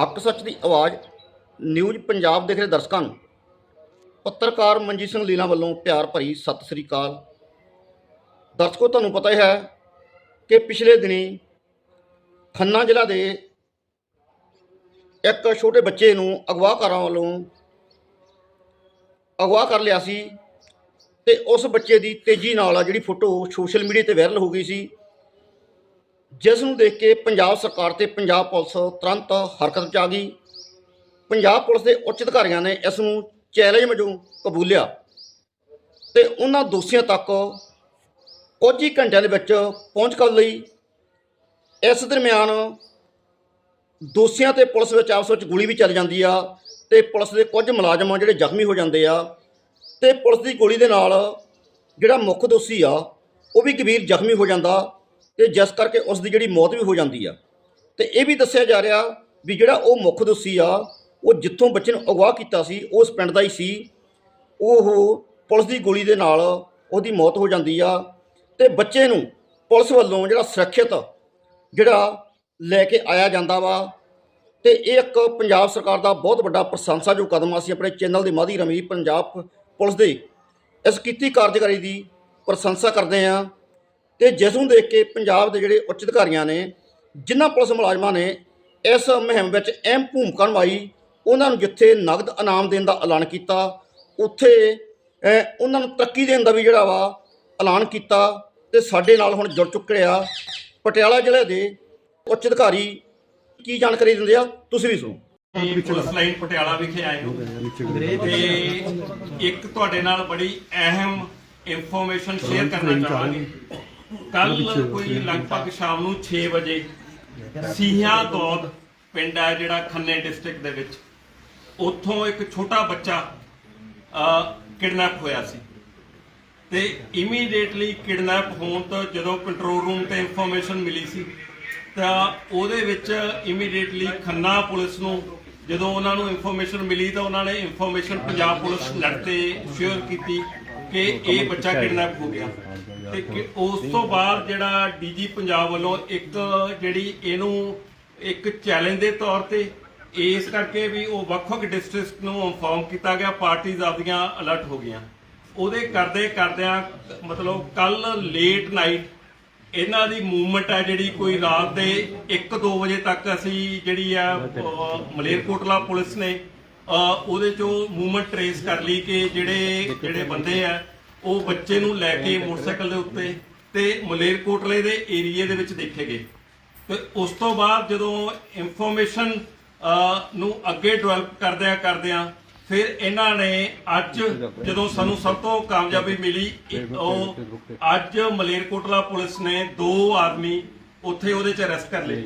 ਹੱਕ ਸੱਚ ਦੀ ਆਵਾਜ਼ ਨਿਊਜ਼ ਪੰਜਾਬ ਦੇਖ ਰਹੇ ਦਰਸ਼ਕਾਂ ਨੂੰ। ਪੱਤਰਕਾਰ ਮਨਜੀਤ ਸਿੰਘ ਲੀਲਾ ਵੱਲੋਂ ਪਿਆਰ ਭਰੀ ਸਤਿ ਸ੍ਰੀ ਅਕਾਲ। ਦਰਸ਼ਕੋ, ਤੁਹਾਨੂੰ ਪਤਾ ਹੀ ਹੈ ਕਿ ਪਿਛਲੇ ਦਿਨੀ ਖੰਨਾ ਜ਼ਿਲ੍ਹਾ ਦੇ ਇੱਕ ਛੋਟੇ ਬੱਚੇ ਨੂੰ ਅਗਵਾਕਾਰਾਂ ਵੱਲੋਂ ਅਗਵਾ ਕਰ ਲਿਆ ਸੀ ਤੇ ਉਸ ਬੱਚੇ ਦੀ ਤੇਜ਼ੀ ਨਾਲ ਆ ਜਿਹੜੀ ਫੋਟੋ ਸੋਸ਼ਲ ਮੀਡੀਆ ਤੇ ਵਾਇਰਲ ਹੋ ਗਈ ਸੀ ਜਿਸ ਨੂੰ ਦੇਖ ਕੇ ਪੰਜਾਬ ਸਰਕਾਰ ਤੇ ਪੰਜਾਬ ਪੁਲਿਸ ਤੁਰੰਤ ਹਰਕਤ ਵਿੱਚ ਆ ਗਈ। ਪੰਜਾਬ ਪੁਲਿਸ ਦੇ ਉੱਚ ਅਧਿਕਾਰੀਆਂ ਨੇ ਇਸ ਨੂੰ ਚੈਲੰਜ ਵਜੋਂ ਕਬੂਲਿਆ ਤੇ ਉਹਨਾਂ ਦੋਸ਼ੀਆਂ ਤੱਕ ਕੁਝ ਹੀ ਘੰਟਿਆਂ ਦੇ ਵਿੱਚ ਪਹੁੰਚ ਕਰ ਲਈ ਇਸ ਦਰਮਿਆਨ ਦੋਸ਼ੀਆਂ ਤੇ ਪੁਲਿਸ ਵਿੱਚ ਆਪਸ ਵਿੱਚ ਗੋਲੀ ਵੀ ਚੱਲ ਜਾਂਦੀ ਆ ਤੇ ਪੁਲਿਸ ਦੇ ਕੁਝ ਮੁਲਾਜ਼ਮ ਜਿਹੜੇ ਜ਼ਖਮੀ ਹੋ ਜਾਂਦੇ ਆ ਤੇ ਪੁਲਿਸ ਦੀ ਗੋਲੀ ਦੇ ਨਾਲ ਜਿਹੜਾ ਮੁੱਖ ਦੋਸ਼ੀ ਆ, ਉਹ ਵੀ ਗੰਭੀਰ ਜ਼ਖਮੀ ਹੋ ਜਾਂਦਾ ਤੇ ਜਿਸ ਕਰਕੇ ਉਸ ਦੀ ਜਿਹੜੀ ਮੌਤ ਵੀ ਹੋ ਜਾਂਦੀ ਆ। ਤੇ ਇਹ ਵੀ ਦੱਸਿਆ ਜਾ ਰਿਹਾ ਵੀ ਜਿਹੜਾ ਉਹ ਮੁੱਖ ਦੋਸ਼ੀ ਆ, ਉਹ ਜਿੱਥੋਂ ਬੱਚੇ ਨੂੰ ਅਗਵਾ ਕੀਤਾ ਸੀ, ਉਸ ਪਿੰਡ ਦਾ ਹੀ ਸੀ। ਉਹ ਪੁਲਿਸ ਦੀ ਗੋਲੀ ਦੇ ਨਾਲ ਉਹਦੀ ਮੌਤ ਹੋ ਜਾਂਦੀ ਆ ਤੇ ਬੱਚੇ ਨੂੰ ਪੁਲਿਸ ਵੱਲੋਂ ਜਿਹੜਾ ਸੁਰੱਖਿਅਤ ਜਿਹੜਾ ਲੈ ਕੇ ਆਇਆ ਜਾਂਦਾ ਵਾ। ਤੇ ਇਹ ਇੱਕ ਪੰਜਾਬ ਸਰਕਾਰ ਦਾ ਬਹੁਤ ਵੱਡਾ ਪ੍ਰਸੰਸਾ ਜੋ ਕਦਮ ਅਸੀਂ ਆਪਣੇ ਚੈਨਲ ਦੇ ਮਾਧਿਅਮ ਰਾਹੀਂ ਪੰਜਾਬ ਪੁਲਿਸ ਦੇ ਇਸ ਕੀਤੀ ਕਾਰਜਕਾਰੀ ਦੀ ਪ੍ਰਸ਼ੰਸਾ ਕਰਦੇ ਹਾਂ। ਤੇ ਜਿਸ ਨੂੰ ਦੇਖ ਕੇ ਪੰਜਾਬ ਦੇ ਜਿਹੜੇ ਉੱਚ ਅਧਿਕਾਰੀਆਂ ਨੇ, ਜਿਨ੍ਹਾਂ ਪੁਲਿਸ ਮੁਲਾਜ਼ਮਾਂ ਨੇ ਇਸ ਮੁਹਿੰਮ ਵਿੱਚ ਅਹਿਮ ਭੂਮਿਕਾ ਨਿਭਾਈ, ਉਹਨਾਂ ਨੂੰ ਜਿੱਥੇ ਨਗਦ ਇਨਾਮ ਦੇਣ ਦਾ ਐਲਾਨ ਕੀਤਾ, ਉੱਥੇ ਉਹਨਾਂ ਨੂੰ ਤਰੱਕੀ ਦੇਣ ਦਾ ਵੀ ਜਿਹੜਾ ਵਾ ਐਲਾਨ ਕੀਤਾ ਤੇ ਸਾਡੇ ਨਾਲ ਹੁਣ ਜੁੜ ਚੁੱਕੇ ਆ। ਪਟਿਆਲਾ ਜ਼ਿਲ੍ਹੇ ਦੇ ਉੱਚ ਅਧਿਕਾਰੀ ਕੀ ਜਾਣਕਾਰੀ ਦਿੰਦੇ ਆ? ਤੁਸੀਂ ਵੀ ਸੁਣੋ। ਪੁਲਿਸ ਲਾਈਨ ਪਟਿਆਲਾ ਵਿਖੇ ਆਏ ਹੋ। ਤੇ ਇੱਕ ਤੁਹਾਡੇ ਨਾਲ ਬੜੀ ਅਹਿਮ ਇਨਫੋਰਮੇਸ਼ਨ ਸ਼ੇਅਰ ਕਰਨਾ ਚਾਹਾਂਗੇ। ਕੱਲ ਕੋਈ ਲਗਭਗ ਸ਼ਾਮ ਨੂੰ 6 ਵਜੇ ਸੀਹਾ ਦੌਦ ਪਿੰਡ ਹੈ ਜਿਹੜਾ ਖੰਨੇ ਡਿਸਟ੍ਰਿਕਟ ਦੇ ਵਿੱਚ। ਉੱਥੋਂ ਇੱਕ ਛੋਟਾ ਬੱਚਾ ਕਿਡਨੈਪ ਹੋਇਆ ਸੀ। ਤੇ ਇਮੀਡੀਏਟਲੀ ਕਿਡਨੈਪ ਹੋਣ ਤੋਂ ਜਦੋਂ ਕੰਟਰੋਲ ਰੂਮ ਤੇ ਇਨਫੋਰਮੇਸ਼ਨ ਮਿਲੀ ਸੀ ਤਾਂ ਉਹਦੇ ਵਿੱਚ ਇਮੀਡੀਏਟਲੀ ਖੰਨਾ ਪੁਲਿਸ ਨੂੰ ਜਦੋਂ ਉਹਨਾਂ ਨੂੰ ਇਨਫੋਰਮੇਸ਼ਨ ਮਿਲੀ ਤਾਂ ਉਹਨਾਂ ਨੇ ਇਨਫੋਰਮੇਸ਼ਨ ਪੰਜਾਬ ਪੁਲਿਸ ਨੈਟ ਤੇ ਸ਼ੇਅਰ ਕੀਤੀ ਕਿ ਇਹ ਬੱਚਾ ਕਿਡਨੈਪ ਹੋ ਗਿਆ। ਤੇ ਕਿ ਉਸ ਤੋਂ ਬਾਅਦ ਜਿਹੜਾ ਡੀਜੀ ਪੰਜਾਬ ਵੱਲੋਂ ਇੱਕ ਜਿਹੜੀ ਇਹਨੂੰ ਇੱਕ ਚੈਲੰਜ ਦੇ ਤੌਰ ਤੇ ਇਸ ਕਰਕੇ ਵੀ ਉਹ ਵੱਖ-ਵੱਖ ਡਿਸਟ੍ਰਿਕਟ ਨੂੰ ਇਨਫੋਰਮ ਕੀਤਾ ਗਿਆ ਪਾਰਟੀਆਂ ਆਪਦੀਆਂ ਅਲਰਟ ਹੋ ਗਈਆਂ। ਉਹਦੇ ਕਰਦੇ ਕਰਦਿਆਂ ਮਤਲਬ ਕੱਲ ਲੇਟ ਨਾਈਟ ਇਹਨਾਂ ਦੀ ਮੂਵਮੈਂਟ ਹੈ ਜਿਹੜੀ ਕੋਈ ਰਾਤ ਦੇ 1-2 ਵਜੇ ਤੱਕ ਅਸੀਂ ਜਿਹੜੀ ਆ ਮਲੇਰਕੋਟਲਾ ਪੁਲਿਸ ਨੇ ਉਹਦੇ ਚੋਂ ਮੂਵਮੈਂਟ ਟਰੇਸ ਕਰ ਲਈ ਕਿ ਜਿਹੜੇ ਜਿਹੜੇ ਬੰਦੇ ਆ ਉਹ ਬੱਚੇ ਨੂੰ ਲੈ ਕੇ ਮੋਟਰਸਾਈਕਲ ਦੇ ਉੱਤੇ ਤੇ ਮਲੇਰਕੋਟਲੇ ਦੇ ਏਰੀਏ ਦੇ ਵਿੱਚ ਦੇਖੇ ਗਏ। ਤੇ ਉਸ ਤੋਂ ਬਾਅਦ ਜਦੋਂ ਇਨਫੋਰਮੇਸ਼ਨ ਨੂੰ ਅੱਗੇ ਡਿਵੈਲਪ ਕਰਦਿਆਂ ਕਰਦਿਆਂ ਫਿਰ ਇਹਨਾਂ ਨੇ ਅੱਜ ਜਦੋਂ ਸਾਨੂੰ ਸਭ ਤੋਂ ਕਾਮਯਾਬੀ ਮਿਲੀ ਉਹ ਅੱਜ ਮਲੇਰਕੋਟਲਾ ਪੁਲਿਸ ਨੇ ਦੋ ਆਦਮੀ ਉੱਥੇ ਉਹਦੇ ਚ ਅਰੈਸਟ ਕਰ ਲਏ।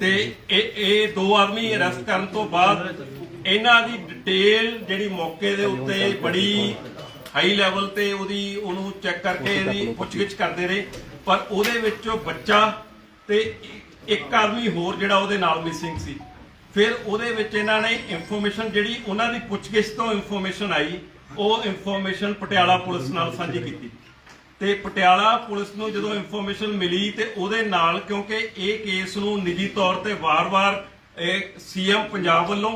ਤੇ ਇਹ ਇਹ ਦੋ ਆਦਮੀ ਅਰੈਸਟ ਕਰਨ ਤੋਂ ਬਾਅਦ ਇਹਨਾਂ ਦੀ ਡਿਟੇਲ ਜਿਹੜੀ ਮੌਕੇ ਦੇ ਉੱਤੇ ਬੜੀ ਹਾਈ ਲੈਵਲ ਤੇ ਉਹਦੀ ਉਹਨੂੰ ਚੈੱਕ ਕਰਕੇ ਇਹਦੀ ਪੁੱਛਗਿੱਛ ਕਰਦੇ ਰਹੇ। ਪਰ ਉਹਦੇ ਵਿੱਚੋਂ ਬੱਚਾ ਤੇ ਇੱਕ ਆਦਮੀ ਹੋਰ ਜਿਹੜਾ ਉਹਦੇ ਨਾਲ ਮਿਸਿੰਗ ਸੀ। ਫਿਰ ਉਹਦੇ ਵਿੱਚ ਇਹਨਾਂ ਨੇ ਇਨਫੋਰਮੇਸ਼ਨ ਜਿਹੜੀ ਉਹਨਾਂ ਦੀ ਪੁੱਛਗਿੱਛ ਤੋਂ ਇਨਫੋਰਮੇਸ਼ਨ ਆਈ ਉਹ ਇਨਫੋਰਮੇਸ਼ਨ ਪਟਿਆਲਾ ਪੁਲਿਸ ਨਾਲ ਸਾਂਝੀ ਕੀਤੀ। ਤੇ ਪਟਿਆਲਾ ਪੁਲਿਸ ਨੂੰ ਜਦੋਂ ਇਨਫੋਰਮੇਸ਼ਨ ਮਿਲੀ ਤੇ ਉਹਦੇ ਨਾਲ ਕਿਉਂਕਿ ਇਹ ਕੇਸ ਨੂੰ ਨਿੱਜੀ ਤੌਰ ਤੇ ਵਾਰ-ਵਾਰ ਸੀਐਮ ਪੰਜਾਬ ਵੱਲੋਂ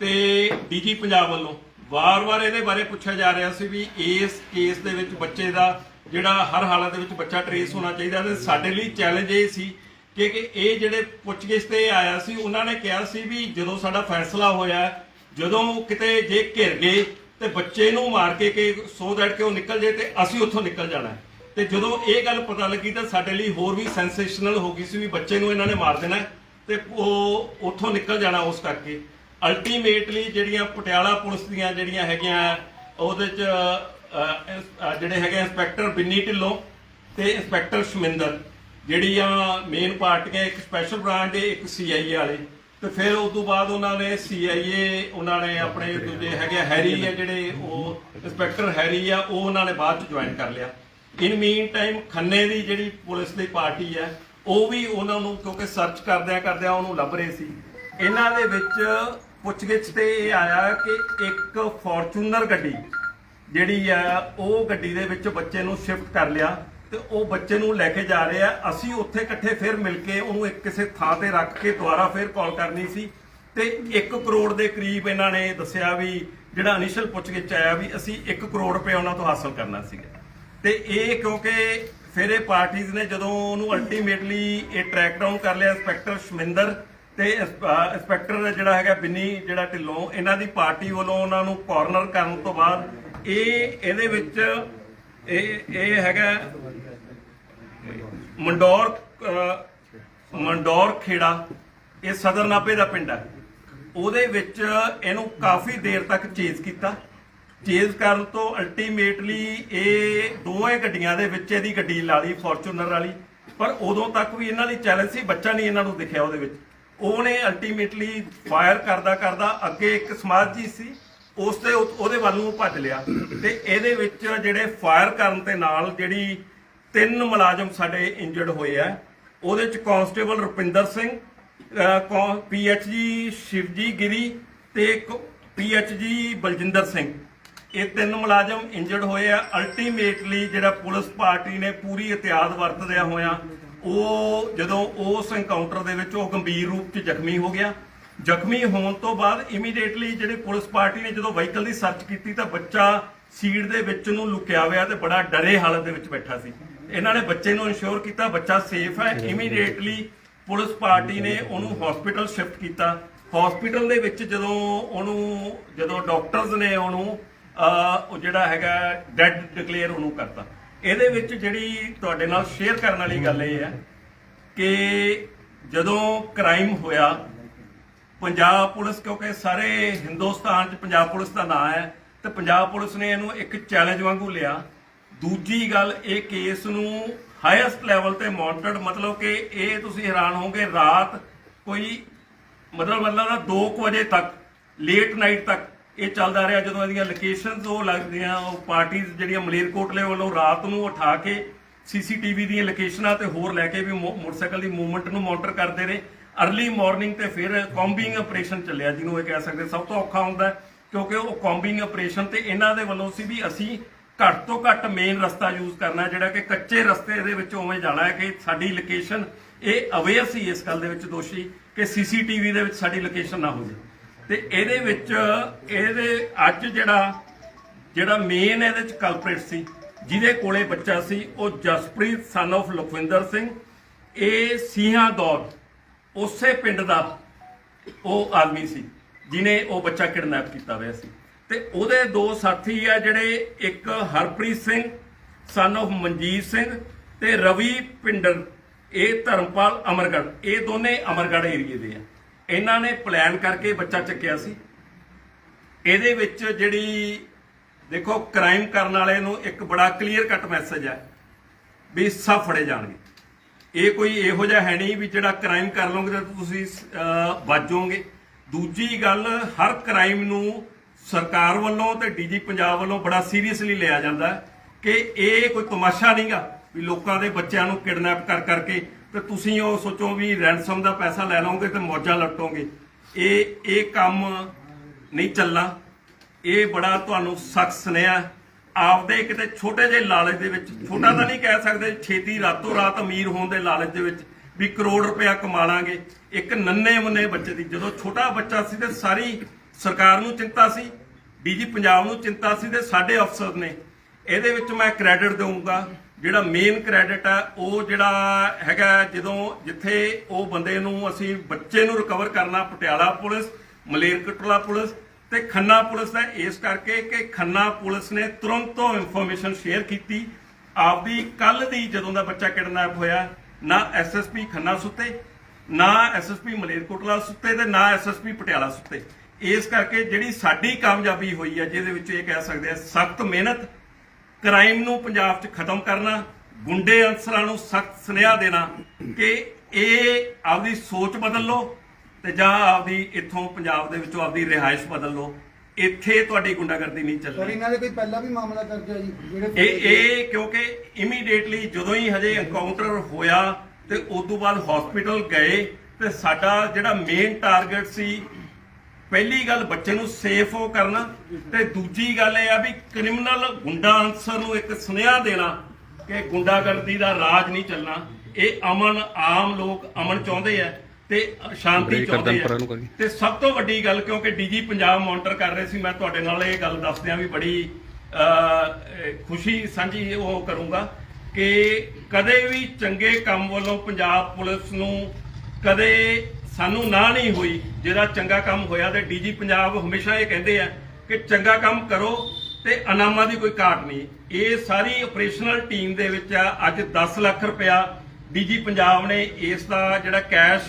ਤੇ ਡੀਜੀ ਪੰਜਾਬ ਵੱਲੋਂ ਵਾਰ-ਵਾਰ ਇਹਦੇ ਬਾਰੇ ਪੁੱਛਿਆ ਜਾ ਰਿਹਾ ਸੀ ਵੀ ਇਸ ਕੇਸ ਦੇ ਵਿੱਚ ਬੱਚੇ ਦਾ ਜਿਹੜਾ ਹਰ ਹਾਲਤ ਦੇ ਵਿੱਚ ਬੱਚਾ ਟਰੇਸ ਹੋਣਾ ਚਾਹੀਦਾ ਤੇ ਸਾਡੇ ਲਈ ਚੈਲੰਜ ਇਹ ਸੀ ਕਿ ਕਿ ਇਹ ਜਿਹੜੇ ਪੁੱਛਗਿੱਛ ਤੇ ਆਇਆ ਸੀ, ਉਹਨਾਂ ਨੇ ਕਿਹਾ ਸੀ ਵੀ ਜਦੋਂ ਸਾਡਾ ਫੈਸਲਾ ਹੋਇਆ, ਜਦੋਂ ਕਿਤੇ ਜੇ ਘਿਰ ਗਏ ਤੇ ਬੱਚੇ ਨੂੰ ਮਾਰ ਕੇ ਕਿ ਸੋ ਦੈਟ ਕਿ ਉਹ ਨਿਕਲ ਜੇ ਤੇ ਅਸੀਂ ਉੱਥੋਂ ਨਿਕਲ ਜਾਣਾ ਹੈ। ਤੇ ਜਦੋਂ ਇਹ ਗੱਲ ਪਤਾ ਲੱਗੀ ਤਾਂ ਸਾਡੇ ਲਈ ਹੋਰ ਵੀ ਸੈਂਸੇਸ਼ਨਲ ਹੋ ਗਈ ਸੀ ਵੀ ਬੱਚੇ ਨੂੰ ਇਹਨਾਂ ਨੇ ਮਾਰ ਦੇਣਾ ਤੇ ਉਹ ਉੱਥੋਂ ਨਿਕਲ ਜਾਣਾ ਉਸ ਕਰਕੇ ਅਲਟੀਮੇਟਲੀ ਜਿਹੜੀਆਂ ਪਟਿਆਲਾ ਪੁਲਿਸ ਦੀਆਂ ਜਿਹੜੀਆਂ ਹੈਗੀਆਂ ਉਹਦੇ ਚ ਜਿਹੜੇ ਹੈਗੇ ਇੰਸਪੈਕਟਰ ਬਿੰਨੀ ਢਿੱਲੋਂ ਤੇ ਇੰਸਪੈਕਟਰ ਸ਼ਮਿੰਦਰ ਜਿਹੜੀ ਆ ਮੇਨ ਪਾਰਟੀਆਂ ਇੱਕ ਸਪੈਸ਼ਲ ਬ੍ਰਾਂਚ ਦੇ ਇੱਕ ਸੀਆਈਏ ਵਾਲੇ। ਤੇ ਫਿਰ ਉਸ ਤੋਂ ਬਾਅਦ ਉਹਨਾਂ ਨੇ ਸੀਆਈਏ ਉਹਨਾਂ ਨੇ ਆਪਣੇ ਦੂਜੇ ਹੈਗੇ ਆ, ਹੈਰੀ ਆ ਜਿਹੜੇ ਉਹ ਇੰਸਪੈਕਟਰ ਹੈਰੀ ਆ ਉਹ ਉਹਨਾਂ ਨੇ ਬਾਅਦ ਚ ਜੁਆਇਨ ਕਰ ਲਿਆ। ਇਨ ਮੀਨ ਟਾਈਮ ਖੰਨੇ ਦੀ ਜਿਹੜੀ ਪੁਲਿਸ ਦੀ ਪਾਰਟੀ ਹੈ ਉਹ ਵੀ ਉਹਨਾਂ ਨੂੰ ਕਿਉਂਕਿ ਸਰਚ ਕਰਦਿਆਂ ਕਰਦਿਆਂ ਉਹਨੂੰ ਲੱਭ ਰਹੇ ਸੀ। ਇਹਨਾਂ ਦੇ ਵਿੱਚ ਪੁੱਛਗਿੱਛ ਤੇ ਇਹ ਆਇਆ ਕਿ ਇੱਕ ਫੋਰਚੂਨਰ ਗੱਡੀ ਜਿਹੜੀ ਆ, ਉਹ ਗੱਡੀ ਦੇ ਵਿੱਚ ਬੱਚੇ ਨੂੰ ਸ਼ਿਫਟ ਕਰ ਲਿਆ ਤੇ ਉਹ ਬੱਚੇ ਨੂੰ ਲੈ ਕੇ ਜਾ ਰਹੇ ਆ। ਅਸੀਂ ਉੱਥੇ ਇਕੱਠੇ ਫਿਰ ਮਿਲ ਕੇ ਉਹਨੂੰ ਇੱਕ ਕਿਸੇ ਥਾਂ ਤੇ ਰੱਖ ਕੇ ਦੁਬਾਰਾ ਫਿਰ ਕਾਲ ਕਰਨੀ ਸੀ ਤੇ 1 ਕਰੋੜ ਦੇ ਕਰੀਬ ਇਹਨਾਂ ਨੇ ਦੱਸਿਆ ਵੀ ਜਿਹੜਾ ਇਨੀਸ਼ੀਅਲ ਪੁੱਛਗਿੱਛ ਆਇਆ ਵੀ ਅਸੀਂ 1 ਕਰੋੜ ਰੁਪਏ ਉਹਨਾਂ ਤੋਂ ਹਾਸਲ ਕਰਨਾ ਸੀਗਾ। ਤੇ ਇਹ ਕਿਉਂਕਿ ਫਿਰ ਇਹ ਪਾਰਟੀਆਂ ਨੇ ਜਦੋਂ ਉਹਨੂੰ ਅਲਟੀਮੇਟਲੀ ਇਹ ਟਰੈਕ ਡਾਊਨ ਕਰ ਲਿਆ ਇੰਸਪੈਕਟਰ ਸ਼ਮਿੰਦਰ ਤੇ ਇੰਸਪੈਕਟਰ ਜਿਹੜਾ ਹੈਗਾ ਬਿੰਨੀ ਜਿਹੜਾ ਢਿੱਲੋਂ ਇਹਨਾਂ ਦੀ ਪਾਰਟੀ ਵੱਲੋਂ ਉਹਨਾਂ ਨੂੰ ਕਾਰਨਰ ਕਰਨ ਤੋਂ ਬਾਅਦ ਇਹ ਇਹਦੇ ਵਿੱਚ ਇਹ ਇਹ ਹੈਗਾ ਮੰਡੌਰ ਅਹ, ਮੰਡੌਰ ਖੇੜਾ ਇਹ ਸਦਰ ਨਾਭੇ ਦਾ ਪਿੰਡ ਹੈ। ਉਹਦੇ ਵਿੱਚ ਇਹਨੂੰ ਕਾਫੀ ਦੇਰ ਤੱਕ ਚੇਜ਼ ਕੀਤਾ। ਚੇਜ਼ ਕਰਨ ਤੋਂ ਅਲਟੀਮੇਟਲੀ ਇਹ ਦੋਵੇਂ ਗੱਡੀਆਂ ਦੇ ਵਿੱਚ ਇਹਦੀ ਗੱਡੀ ਲਾ ਲਈ ਫੋਰਚੂਨਰ ਵਾਲੀ। ਪਰ ਉਦੋਂ ਤੱਕ ਵੀ ਇਹਨਾਂ ਲਈ ਚੈਲੰਜ ਸੀ ਬੱਚਾ ਨਹੀਂ ਇਹਨਾਂ ਨੂੰ ਦਿਖਿਆ ਉਹਦੇ ਵਿੱਚ। ਉਹਨੇ ਅਲਟੀਮੇਟਲੀ ਫਾਇਰ ਕਰਦਾ ਕਰਦਾ ਅੱਗੇ ਇੱਕ ਸਮਾਜੀ ਸੀ, ਉਸ ਤੇ ਉਹਦੇ ਵੱਲ ਨੂੰ ਭੱਜ ਲਿਆ। ਤੇ ਇਹਦੇ ਵਿੱਚ ਜਿਹੜੇ ਫਾਇਰ ਕਰਨ ਦੇ ਨਾਲ ਜਿਹੜੀ ਤਿੰਨ ਮੁਲਾਜ਼ਮ ਸਾਡੇ ਇੰਜਰਡ ਹੋਏ ਆ, ਉਹਦੇ ਚ ਕਾਂਸਟੇਬਲ ਰੁਪਿੰਦਰ ਸਿੰਘ ਪੀਐਚਜੀ ਸ਼ਿਵਜੀ ਗਿਰੀ ਤੇ ਇੱਕ ਪੀਐਚਜੀ ਬਲਜਿੰਦਰ ਸਿੰਘ। ਇਹ ਤਿੰਨ ਮੁਲਾਜ਼ਮ ਇੰਜਰਡ ਹੋਏ ਆ। ਅਲਟੀਮੇਟਲੀ ਜਿਹੜਾ ਪੁਲਿਸ ਪਾਰਟੀ ਨੇ ਪੂਰੀ ਇਤਿਆਦ ਵਰਤਦਿਆਂ ਹੋਇਆਂ ਉਹ ਜਦੋਂ ਉਸ ਐਨਕਾਊਂਟਰ ਦੇ ਵਿੱਚ ਉਹ ਗੰਭੀਰ ਰੂਪ 'ਚ ਜ਼ਖਮੀ ਹੋ ਗਿਆ। ਜ਼ਖਮੀ ਹੋਣ ਤੋਂ ਬਾਅਦ ਇਮੀਡੀਏਟਲੀ ਜਿਹੜੇ ਪੁਲਿਸ ਪਾਰਟੀ ਨੇ ਜਦੋਂ ਵਹੀਕਲ ਦੀ ਸਰਚ ਕੀਤੀ ਤਾਂ ਬੱਚਾ ਸੀਟ ਦੇ ਵਿੱਚ ਨੂੰ ਲੁਕਿਆ ਹੋਇਆ ਤੇ ਬੜਾ ਡਰੇ ਹਾਲਤ ਦੇ ਵਿੱਚ ਬੈਠਾ ਸੀ। ਇਹਨਾਂ ਨੇ ਬੱਚੇ ਨੂੰ ਇਨਸ਼ੋਰ ਕੀਤਾ ਬੱਚਾ ਸੇਫ ਹੈ। ਇਮੀਡੀਏਟਲੀ ਪੁਲਿਸ ਪਾਰਟੀ ਨੇ ਉਹਨੂੰ ਹਸਪੀਟਲ ਸ਼ਿਫਟ ਕੀਤਾ। ਹਸਪੀਟਲ ਦੇ ਵਿੱਚ ਜਦੋਂ ਉਹਨੂੰ ਜਦੋਂ ਡਾਕਟਰਸ ਨੇ ਉਹਨੂੰ ਅਹ, ਉਹ ਜਿਹੜਾ ਹੈਗਾ ਡੈਡ ਡਿਕਲੇਅਰ ਉਹਨੂੰ ਕਰਤਾ। ਇਹਦੇ ਵਿੱਚ ਜਿਹੜੀ ਤੁਹਾਡੇ ਨਾਲ ਸ਼ੇਅਰ ਕਰਨ ਵਾਲੀ ਗੱਲ ਇਹ ਹੈ ਕਿ ਜਦੋਂ ਕ੍ਰਾਈਮ ਹੋਇਆ, ਪੰਜਾਬ ਪੁਲਿਸ ਕਿਉਂਕਿ ਸਾਰੇ ਹਿੰਦੁਸਤਾਨ 'ਚ ਪੰਜਾਬ ਪੁਲਿਸ ਦਾ ਨਾਂ ਹੈ, ਤੇ ਪੰਜਾਬ ਪੁਲਿਸ ਨੇ ਇਹਨੂੰ ਇੱਕ ਚੈਲੰਜ ਵਾਂਗੂ ਲਿਆ। ਦੂਜੀ ਗੱਲ ਇਹ ਕੇਸ ਨੂੰ ਹਾਈਐਸਟ ਲੈਵਲ ਤੇ ਮੌਨਿਟਰਡ ਮਤਲਬ ਕਿ ਇਹ ਤੁਸੀਂ ਹੈਰਾਨ ਹੋਗੇ ਰਾਤ ਕੋਈ ਮਤਲਬ ਮਤਲਬ ਦਾ 2 ਵਜੇ ਤੱਕ ਲੇਟ ਨਾਈਟ ਤੱਕ ਇਹ ਚੱਲਦਾ ਰਿਹਾ ਜਦੋਂ ਇਹਦੀਆਂ ਲੋਕੇਸ਼ਨਸ ਉਹ ਲੱਗਦੀਆਂ, ਉਹ ਪਾਰਟੀਆਂ ਜਿਹੜੀਆਂ ਮਲੇਰਕੋਟਲੇ ਵੱਲੋਂ ਰਾਤ ਨੂੰ ਉਠਾ ਕੇ ਸੀਸੀਟੀਵੀ ਦੀਆਂ ਲੋਕੇਸ਼ਨਾਂ ਤੇ ਹੋਰ ਲੈ ਕੇ ਵੀ ਮੋ- ਮੋਟਰਸਾਈਕਲ ਦੀ ਮੂਵਮੈਂਟ ਨੂੰ ਮੋਨੀਟਰ ਕਰਦੇ ਰਹੇ। ਅਰਲੀ ਮਾਰਨਿੰਗ ਤੇ ਫਿਰ ਕੌਂਬਿੰਗ ਆਪਰੇਸ਼ਨ ਚੱਲਿਆ, ਜਿਹਨੂੰ ਇਹ ਕਹਿ ਸਕਦੇ, ਸਭ ਤੋਂ ਔਖਾ ਹੁੰਦਾ ਕਿਉਂਕਿ ਉਹ ਕੌਂਬਿੰਗ ਆਪਰੇਸ਼ਨ ਤੇ ਇਹਨਾਂ ਦੇ ਵੱਲੋਂ ਸੀ ਵੀ ਅਸੀਂ ਘੱਟ ਤੋਂ ਘੱਟ ਮੇਨ ਰਸਤਾ ਯੂਜ਼ ਕਰਨਾ ਜਿਹੜਾ ਕਿ ਕੱਚੇ ਰਸਤੇ ਦੇ ਵਿੱਚ ਉਵੇਂ ਜਾਣਾ ਹੈ ਕਿ ਸਾਡੀ ਲੋਕੇਸ਼ਨ ਇਹ ਅਵੇਅਰ ਸੀ ਇਸ ਗੱਲ ਦੇ ਵਿੱਚ ਦੋਸ਼ੀ ਕਿ ਸੀਸੀਟੀਵੀ ਦੇ ਵਿੱਚ ਸਾਡੀ ਲੋਕੇਸ਼ਨ ਨਾ ਹੋ ਜਾਵੇ। ਤੇ ਇਹਦੇ ਵਿੱਚ ਇਹਦੇ ਅੱਜ ਜਿਹੜਾ ਜਿਹੜਾ ਮੇਨ ਇਹਦੇ ਚ ਕਲਪ੍ਰੇਟ ਸੀ, ਜਿਹਦੇ ਕੋਲੇ ਬੱਚਾ ਸੀ, ਉਹ ਜਸਪ੍ਰੀਤ ਸਨ of ਲਖਵਿੰਦਰ ਸਿੰਘ। ਇਹ ਸੀਹਾਂ ਦੌਰ, ਉਸੇ ਪਿੰਡ ਦਾ ਉਹ ਆਦਮੀ ਸੀ ਜਿਨੇ ਉਹ ਬੱਚਾ ਕਿਡਨੈਪ ਕੀਤਾ ਹੋਇਆ ਸੀ। ਤੇ ਉਹਦੇ ਦੋ ਸਾਥੀ ਆ ਜਿਹੜੇ, ਇੱਕ ਹਰਪ੍ਰੀਤ ਸਿੰਘ ਸਨ of ਮਨਜੀਤ ਸਿੰਘ ਤੇ ਰਵੀ ਪਿੰਡਰ, ਇਹ ਧਰਮਪਾਲ ਅਮਰਗੜ ਇਹ ਦੋਨੇ ਅਮਰਗੜ ਏਰੀਏ ਦੇ ਆ। ਇਹਨਾਂ ਨੇ ਪਲਾਨ ਕਰਕੇ ਬੱਚਾ ਚੱਕਿਆ ਸੀ। ਇਹਦੇ ਵਿੱਚ ਜਿਹੜੀ ਦੇਖੋ ਕ੍ਰਾਈਮ ਕਰਨ ਵਾਲੇ ਨੂੰ ਇੱਕ ਬੜਾ ਕਲੀਅਰ ਕੱਟ ਮੈਸੇਜ ਹੈ ਵੀ ਸਭ ਫੜੇ ਜਾਣਗੇ। ਇਹ ਕੋਈ ਇਹੋ ਜਿਹਾ ਹੈ ਨਹੀਂ ਵੀ ਜਿਹੜਾ ਕ੍ਰਾਈਮ ਕਰ ਲਓਗੇ ਤਾਂ ਤੁਸੀਂ ਅਹ, ਬਚ ਦੂਜੀ ਗੱਲ ਹਰ ਕ੍ਰਾਈਮ ਨੂੰ ਸਰਕਾਰ ਵੱਲੋਂ ਤੇ ਡੀਜੀ ਪੰਜਾਬ ਵੱਲੋਂ ਬੜਾ ਸੀਰੀਅਸਲੀ ਲਿਆ ਜਾਂਦਾ ਕਿ ਇਹ ਕੋਈ ਤਮਾਸ਼ਾ ਨਹੀਂਗਾ ਵੀ ਲੋਕਾਂ ਦੇ ਬੱਚਿਆਂ ਨੂੰ ਕਿਡਨੈਪ ਕਰ ਕਰਕੇ ਤੇ ਤੁਸੀਂ ਉਹ ਸੋਚੋ ਵੀ ਰੈਂਸਮ ਦਾ ਪੈਸਾ ਲੈ ਲਓਗੇ ਤੇ ਮੌਜਾਂ ਲੁੱਟੋਗੇ। ਇਹ ਇਹ ਕੰਮ ਨਹੀਂ ਚੱਲਣਾ। ਇਹ ਬੜਾ ਤੁਹਾਨੂੰ ਸਖਤ ਸੁਨੇਹਾ ਆਪਦੇ ਕਿਤੇ ਛੋਟੇ ਜਿਹੇ ਲਾਲਚ ਦੇ ਵਿੱਚ, ਛੋਟਾ ਤਾਂ ਨਹੀਂ ਕਹਿ ਸਕਦੇ, ਛੇਤੀ ਰਾਤੋਂ ਰਾਤ ਅਮੀਰ ਹੋਣ ਦੇ ਲਾਲਚ ਦੇ ਵਿੱਚ ਵੀ ਕਰੋੜ ਰੁਪਇਆ ਕਮਾ ਲਾਂਗੇ। ਇੱਕ ਨੰਨੇ ਮੁੰਨੇ ਬੱਚੇ ਦੀ, ਜਦੋਂ ਛੋਟਾ ਬੱਚਾ ਸੀ ਤੇ ਸਾਰੀ ਸਰਕਾਰ ਨੂੰ ਚਿੰਤਾ ਸੀ, ਡੀਜੀ ਪੰਜਾਬ ਨੂੰ ਚਿੰਤਾ ਸੀ ਤੇ ਸਾਡੇ ਅਫਸਰ ਨੇ। ਇਹਦੇ ਵਿੱਚ ਮੈਂ ਕ੍ਰੈਡਿਟ ਦਊਂਗਾ। ਜਿਹੜਾ ਮੇਨ ਕ੍ਰੈਡਿਟ ਹੈ ਉਹ ਜਿਹੜਾ ਹੈਗਾ ਜਦੋਂ ਜਿੱਥੇ ਉਹ ਬੰਦੇ ਨੂੰ ਅਸੀਂ ਬੱਚੇ ਨੂੰ ਰਿਕਵਰ ਕਰਨਾ, ਪਟਿਆਲਾ ਪੁਲਿਸ, ਮਲੇਰਕਟਲਾ ਪੁਲਿਸ ਤੇ ਖੰਨਾ ਪੁਲਿਸ ਦਾ, ਇਸ ਕਰਕੇ ਕਿ ਖੰਨਾ ਪੁਲਿਸ ਨੇ ਤੁਰੰਤ ਉਹ ਇਨਫੋਰਮੇਸ਼ਨ ਸ਼ੇਅਰ ਕੀਤੀ। ਆਪਦੀ ਕੱਲ ਦੀ ਜਦੋਂ ਦਾ ਬੱਚਾ ਕਿਡਨੈਪ ਹੋਇਆ, ਨਾ ਐਸਐਸਪੀ ਖੰਨਾ ਸੁੱਤੇ, ਨਾ ਐਸਐਸਪੀ ਮਲੇਰਕੋਟਲਾ ਸੁੱਤੇ ਤੇ ਨਾ ਐਸਐਸਪੀ ਪਟਿਆਲਾ ਸੁੱਤੇ। ਇਸ ਕਰਕੇ ਜਿਹੜੀ ਸਾਡੀ ਕਾਮਯਾਬੀ ਹੋਈ ਹੈ ਜਿਹਦੇ ਵਿੱਚ ਇਹ ਕਹਿ ਸਕਦੇ ਆ, ਸਖਤ ਮਿਹਨਤ ਕ੍ਰਾਈਮ ਨੂੰ ਪੰਜਾਬ 'ਚ ਖਤਮ ਕਰਨਾ ਗੁੰਡੇ ਅਨਸਰਾਂ ਨੂੰ ਸਖਤ ਸੁਨੇਹਾ ਦੇਣਾ ਕਿ ਇਹ ਆਪਦੀ ਸੋਚ ਬਦਲ ਲਓ ਤੇ ਜਾਂ ਆਪਦੀ ਇੱਥੋਂ ਪੰਜਾਬ ਦੇ ਵਿੱਚੋਂ ਆਪਦੀ ਰਿਹਾਇਸ਼ ਬਦਲ ਲਓ। ਇੱਥੇ ਤੁਹਾਡੀ ਗੁੰਡਾਗਰਦੀ ਨਹੀਂ ਪਰ ਚੱਲਣੀ ਇਹਨਾਂ ਦੇ ਕੋਈ ਪਹਿਲਾਂ ਵੀ ਮਾਮਲਾ ਦਰਜ ਹੈ ਜੀ ਜਿਹੜੇ ਇਹ ਇਹ ਕਿਉਂਕਿ ਇਮੀਡੀਏਟਲੀ ਜਦੋਂ ਹੀ ਹਜੇ ਐਨਕਾਊਂਟਰ ਹੋਇਆ ਤੇ ਉਸ ਤੋਂ ਬਾਅਦ ਹਸਪੀਟਲ ਗਏ ਤੇ ਸਾਡਾ ਜਿਹੜਾ ਮੇਨ ਟਾਰਗੇਟ ਸੀ ਪਹਿਲੀ ਗੱਲ ਬੱਚੇ ਨੂੰ ਸੇਫ ਹੋ ਕਰਨਾ ਤੇ ਦੂਜੀ ਗੱਲ ਇਹ ਆ ਵੀ ਕ੍ਰਿਮੀਨਲ ਗੁੰਡਾ ਅਨਸਰ ਨੂੰ ਇੱਕ ਸੁਨੇਹਾ ਦੇਣਾ ਕਿ ਗੁੰਡਾਗਰਦੀ ਦਾ ਰਾਜ ਨਹੀਂ ਚੱਲਣਾ। ਇਹ ਅਮਨ ਆਮ ਲੋਕ ਅਮਨ ਚਾਹੁੰਦੇ ਆ ਤੇ ਸ਼ਾਂਤੀ ਚਾਹੁੰਦੇ ਆ। ਤੇ ਸਭ ਤੋਂ ਵੱਡੀ ਗੱਲ ਕਿਉਂਕਿ ਡੀਜੀ ਪੰਜਾਬ ਮੋਨੀਟਰ ਕਰ ਰਹੇ ਸੀ ਮੈਂ ਤੁਹਾਡੇ ਨਾਲ ਇਹ ਗੱਲ ਦੱਸਦਿਆਂ ਵੀ ਬੜੀ ਖੁਸ਼ੀ ਸਾਂਝੀ ਉਹ ਕਰੂੰਗਾ ਕਿ ਕਦੇ ਵੀ ਚੰਗੇ ਕੰਮ ਵੱਲੋਂ ਪੰਜਾਬ ਪੁਲਿਸ ਨੂੰ ਕਦੇ ਸਾਨੂੰ ਨਾ ਨਹੀਂ ਹੋਈ ਜਿਹੜਾ ਚੰਗਾ ਕੰਮ ਹੋਇਆ ਤੇ ਡੀਜੀ ਪੰਜਾਬ ਹਮੇਸ਼ਾ ਇਹ ਕਹਿੰਦੇ ਆ ਕਿ ਚੰਗਾ ਕੰਮ ਕਰੋ ਤੇ ਅਨਾਮਾਂ ਦੀ ਕੋਈ ਘਾਟ ਨਹੀਂ। ਇਹ ਸਾਰੀ ਆਪਰੇਸ਼ਨਲ ਟੀਮ ਦੇ ਵਿੱਚ ਅੱਜ 10 ਲੱਖ ਰੁਪਇਆ ਡੀਜੀ ਪੰਜਾਬ ਨੇ ਇਸ ਦਾ ਜਿਹੜਾ ਕੈਸ਼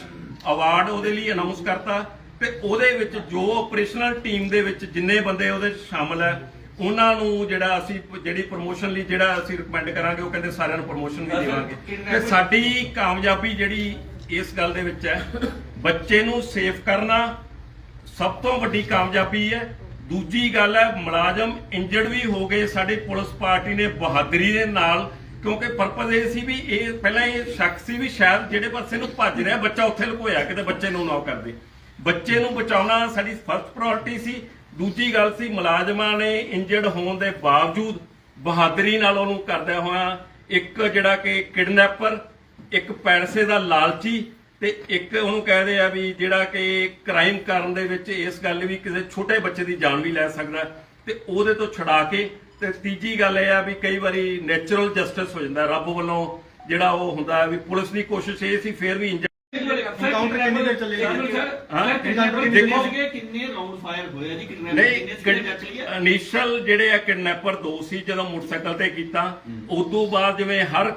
ਅਵਾਰਡ ਉਹਦੇ ਲਈ ਅਨਾਉਂਸ ਕਰਤਾ ਤੇ ਉਹਦੇ ਵਿੱਚ ਜੋ ਆਪਰੇਸ਼ਨਲ ਟੀਮ ਦੇ ਵਿੱਚ ਜਿੰਨੇ ਬੰਦੇ ਉਹਦੇ ਸ਼ਾਮਲ ਹੈ ਉਹਨਾਂ ਨੂੰ ਜਿਹੜਾ ਅਸੀਂ ਜਿਹੜੀ ਪ੍ਰੋਮੋਸ਼ਨ ਲਈ ਜਿਹੜਾ ਅਸੀਂ ਰეკਮੈਂਡ ਕਰਾਂਗੇ ਉਹ ਕਹਿੰਦੇ ਸਾਰਿਆਂ ਨੂੰ ਪ੍ਰੋਮੋਸ਼ਨ ਵੀ ਦੇਵਾਂਗੇ। ਤੇ ਸਾਡੀ ਕਾਮਯਾਬੀ ਜਿਹੜੀ ਇਸ ਗੱਲ ਦੇ ਵਿੱਚ ਹੈ ਬੱਚੇ ਨੂੰ ਸੇਫ ਕਰਨਾ ਸਭ ਤੋਂ ਵੱਡੀ ਕਾਮਯਾਬੀ ਹੈ। ਦੂਜੀ ਗੱਲ ਹੈ, ਮੁਲਾਜ਼ਮ ਇੰਜਰਡ ਵੀ ਹੋ ਗਏ। ਸਾਡੀ ਪੁਲਿਸ ਪਾਰਟੀ ਨੇ ਬਹਾਦਰੀ ਦੇ ਨਾਲ, ਕਿਉਂਕਿ ਪਰਪਸ ਇਹ ਸੀ ਵੀ ਇਹ ਪਹਿਲਾਂ ਇਹ ਸ਼ੱਕ ਸੀ ਵੀ ਸ਼ਾਇਦ ਜਿਹੜੇ ਪਾਸੇ ਨੂੰ ਭੱਜ ਰਿਹਾ, ਬੱਚਾ ਉੱਥੇ ਲੁਕੋਇਆ, ਕਿਤੇ ਬੱਚੇ ਨੂੰ ਨਾ ਕਰਦੇ। ਬੱਚੇ ਨੂੰ ਬਚਾਉਣਾ ਸਾਡੀ ਫਰਸਟ ਪ੍ਰਾਇੋਰਟੀ ਸੀ। ਦੂਜੀ ਗੱਲ ਸੀ, ਮੁਲਾਜ਼ਮਾਂ ਨੇ ਇੰਜਰਡ ਹੋਣ ਦੇ ਬਾਵਜੂਦ ਬਹਾਦਰੀ ਨਾਲ ਉਹਨੂੰ ਕਰਦਿਆਂ ਹੋਇਆ ਇੱਕ ਜਿਹੜਾ ਕਿ ਕਿਡਨੈਪਰ, ਇੱਕ ਪੈਸੇ ਦਾ ਲਾਲਚੀ ਤੇ ਇੱਕ ਉਹਨੂੰ ਕਹਦੇ ਆ ਵੀ ਜਿਹੜਾ ਕਿ ਕ੍ਰਾਈਮ ਕਰਨ ਦੇ ਵਿੱਚ ਇਸ ਗੱਲ ਵੀ ਕਿਸੇ ਛੋਟੇ ਬੱਚੇ ਦੀ ਜਾਨ ਵੀ ਲੈ ਸਕਦਾ ਤੇ ਉਹਦੇ ਤੋਂ ਛੁਡਾ ਕੇ ਤੇ ਤੀਜੀ ਗੱਲ ਇਹ ਆ ਵੀ ਕਈ ਵਾਰੀ ਨੈਚੁਰਲ ਜਸਟਿਸ ਹੋ ਜਾਂਦਾ। ਰੱਬ ਵੱਲੋਂ ਜਿਹੜਾ ਉਹ ਹੁੰਦਾ ਵੀ ਪੁਲਿਸ ਦੀ ਕੋਸ਼ਿਸ਼ ਇਹ ਸੀ ਫੇਰ ਵੀ Encounter ਕਿੰਨੀ ਚੱਲੇਗਾ? ਹਾਂ ਦੇਖੋ ਕਿੰਨੇ ਰਾਉਂਡ ਫਾਇਰ ਹੋਏ ਆ ਜੀ ਕਿੰਨੇ ਇਨੀਸ਼ੀਅਲ ਜਿਹੜੇ ਆ ਕਿਡਨੈਪਰ ਦੋ ਸੀ ਜਦੋਂ ਮੋਟਰਸਾਈਕਲ ਤੇ ਕੀਤਾ ਉਦੋਂ ਬਾਅਦ ਜਿਵੇਂ ਹਰ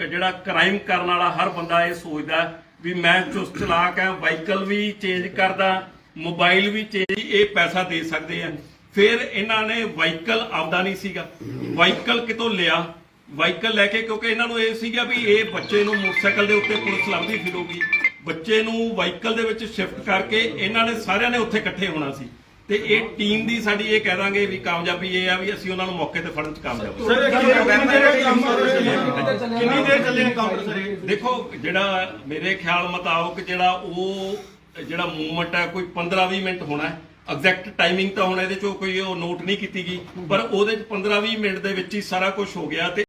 ਜਿਹੜਾ ਕ੍ਰਾਈਮ ਕਰਨ ਵਾਲਾ ਹਰ ਬੰਦਾ ਇਹ ਸੋਚਦਾ ਵੀ ਮੈਂ ਚੁਸਤ ਚਲਾਕ ਆ, ਵਾਹੀਕਲ ਵੀ ਚੇਂਜ ਕਰਦਾ ਮੋਬਾਈਲ ਵੀ ਚੇਂਜ ਇਹ ਪੈਸਾ ਦੇ ਸਕਦੇ ਆ। ਫਿਰ ਇਹਨਾਂ ਨੇ ਵਾਹੀਕਲ ਆਪਦਾ ਨਹੀਂ ਸੀਗਾ। ਵਾਹੀਕਲ ਕਿਤੋਂ ਲਿਆ? ਵਾਹੀਕਲ ਲੈ ਕੇ ਕਿਉਂਕਿ ਇਹਨਾਂ ਨੂੰ ਇਹ ਸੀਗਾ ਵੀ ਇਹ ਬੱਚੇ ਨੂੰ ਮੋਟਰਸਾਈਕਲ ਦੇ ਉੱਤੇ ਪੁਲਿਸ ਲੱਭਦੀ ਫਿਰੂਗੀ। ਬੱਚੇ ਨੂੰ ਵਾਹੀਕਲ ਦੇ ਵਿੱਚ ਸ਼ਿਫਟ ਕਰਕੇ ਇਹਨਾਂ ਨੇ ਸਾਰਿਆਂ ਨੇ ਉੱਥੇ ਇਕੱਠੇ ਹੋਣਾ ਸੀ। ਤੇ ਇਹ ਟੀਮ ਦੀ ਸਾਡੀ ਇਹ ਕਹਿ ਦਾਂਗੇ ਵੀ ਕਾਮਯਾਬੀ ਇਹ ਆ ਵੀ ਅਸੀਂ ਉਹਨਾਂ ਨੂੰ ਮੌਕੇ ਤੇ ਫੜਨ ਚ ਕਾਮਯਾਬ ਹੋਏ ਸਰ ਕਿੰਨੀ ਦੇਰ ਚੱਲੇ encounter ਸਰ? ਇਹ? ਦੇਖੋ ਜਿਹੜਾ ਮੇਰੇ ਖਿਆਲ ਮੁਤਾਬਕ ਜਿਹੜਾ ਉਹ ਜਿਹੜਾ ਮੂਵਮੈਂਟ ਹੈ ਕੋਈ 15-20 ਮਿੰਟ ਹੋਣਾ ਹੈ। ਐਗਜ਼ੈਕਟ ਟਾਈਮਿੰਗ ਤਾਂ ਹੁਣ ਇਹਦੇ ਚੋਂ ਕੋਈ ਉਹ ਨੋਟ ਨਹੀਂ ਕੀਤੀ ਗਈ ਪਰ ਉਹਦੇ ਚ 15-20 ਮਿੰਟ ਦੇ ਵਿੱਚ ਹੀ ਸਾਰਾ ਕੁਝ ਹੋ ਗਿਆ ਤੇ